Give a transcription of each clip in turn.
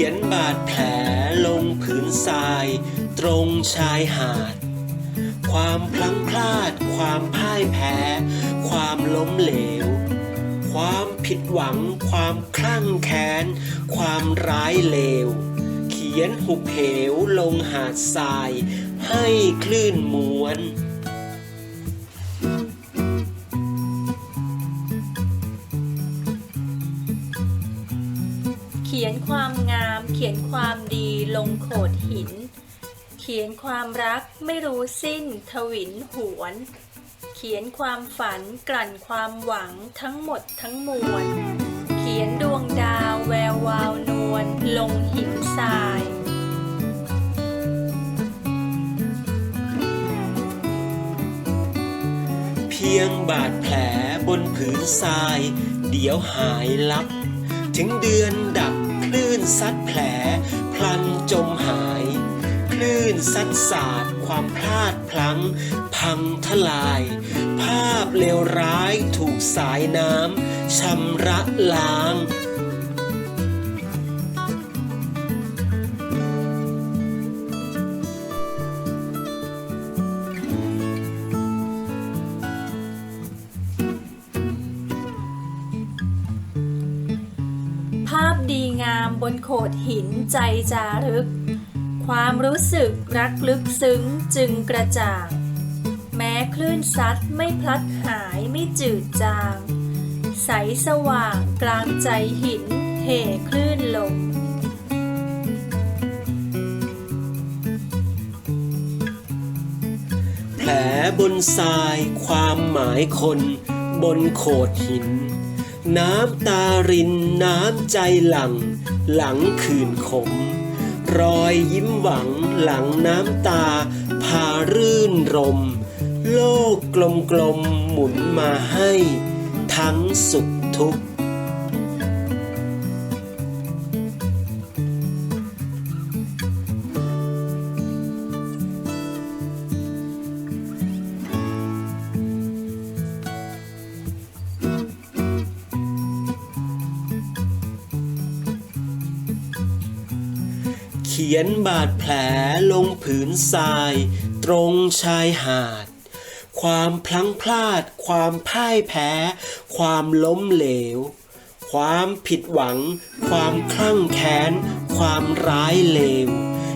ียนบาดแผลลงผืนทราย ตรงชายหาด ความพลั้งพลาด ความพ่ายแพ้ ความล้มเหลว ความผิดหวัง ความคลั่งแค้น ความร้ายเลว เขียนหุบเหวลงหาดทราย ให้คลื่นม้วน เขียนความงาม เขียนความดีลงโขดหิน เขียนความรักไม่รู้สิ้นทวินหวน เขียนความฝันกลั่นความหวังทั้งหมดทั้งมวล เขียนดวงดาวแวววาวนวลลงหินทรายเพียงบาดแผลบนผืนทราย เดี๋ยวหายลับ ถึงเดือนดับคลื่นซัดแผล พลันจมหาย คลื่นซัดสาดความพลาดพลั้ง พังทลาย ภาพเลวร้ายถูกสายน้ำชำระล้าง ดีงามบนโขดหินใจจารึก ความรู้สึกรักลึกซึ้งจึงกระจ่าง แม้คลื่นซัดไม่พลัดหายไม่จืดจาง ใสสว่างกลางใจหินเห่คลื่นลมแผลบนทรายความหมายคนบนโขดหิน น้ำตารินน้ำใจหลัง หลังคืนขม รอยยิ้มหวังหลังน้ำตา พารื่นรม โลกกลมๆหมุนมาให้ ทั้งสุขทุกข์ ขียนบาดแผลลงผืนทราย ตรงชายหาด ความพลั้งพลาด ความพ่ายแพ้ ความล้มเหลว ความผิดหวัง ความคลั่งแค้น ความร้ายเลว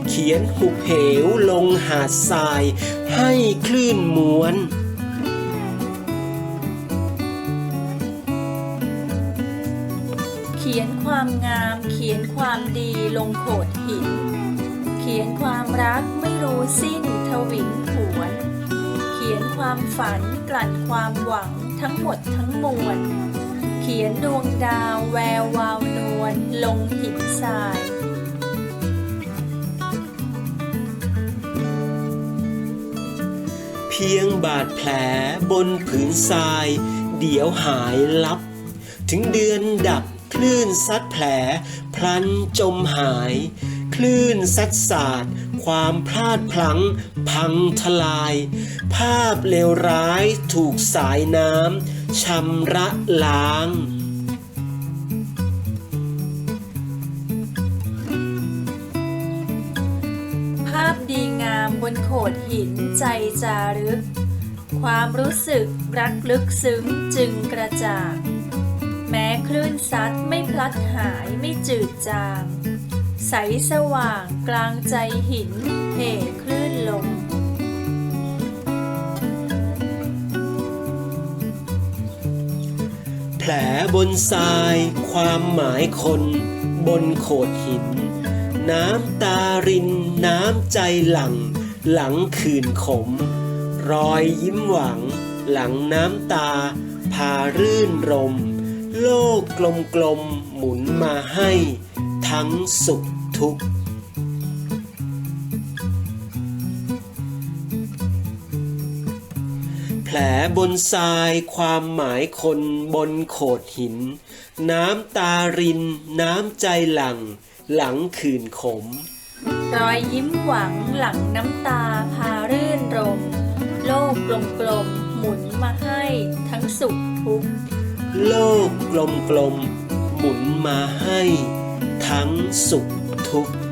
เขียนหุบเหวลงหาดทราย ให้คลื่นม้วน เขียนความงาม เขียนความดีลงโขดหิน เขียนความรักไม่รู้สิ้นทวินหวน เขียนความฝันกลั่นความหวังทั้งหมดทั้งมวล เขียนดวงดาวแวววาวนวลลงหินทรายเพียงบาดแผลบนผืนทราย เดี๋ยวหายลับ ถึงเดือนดับ คลื่นซัดแผล พลันจมหาย คลื่นซัดสาดความพลาดพลั้ง พังทลาย ภาพเลวร้ายถูกสายน้ำชำระล้างภาพดีงามบนโขดหินใจจารึก ความรู้สึกรักลึกซึ้งจึงกระจ่าง ลื่นซัดไม่พลัดหายไม่จืดจาง ใสสว่างกลางใจหินเห่คลื่นลมแผลบนทราย ความหมายคน บนโขดหิน น้ำตาริน น้ำใจหลัง หลังคืนขม รอยยิ้มหวัง หลังน้ำตา พารื่นรม โลกกลมๆหมุนมาให้ทั้งสุขทุกข์แผลบนทรายความหมายคนบนโขดหิน น้ำตาริน น้ำใจหลัง หลังคืนขม รอยยิ้มหวังหลังน้ำตาพารื่นรม โลกกลมๆหมุนมาให้ทั้งสุขทุกข์ โลกกลมๆหมุนมาให้ทั้งสุขทุกข์ทุกข์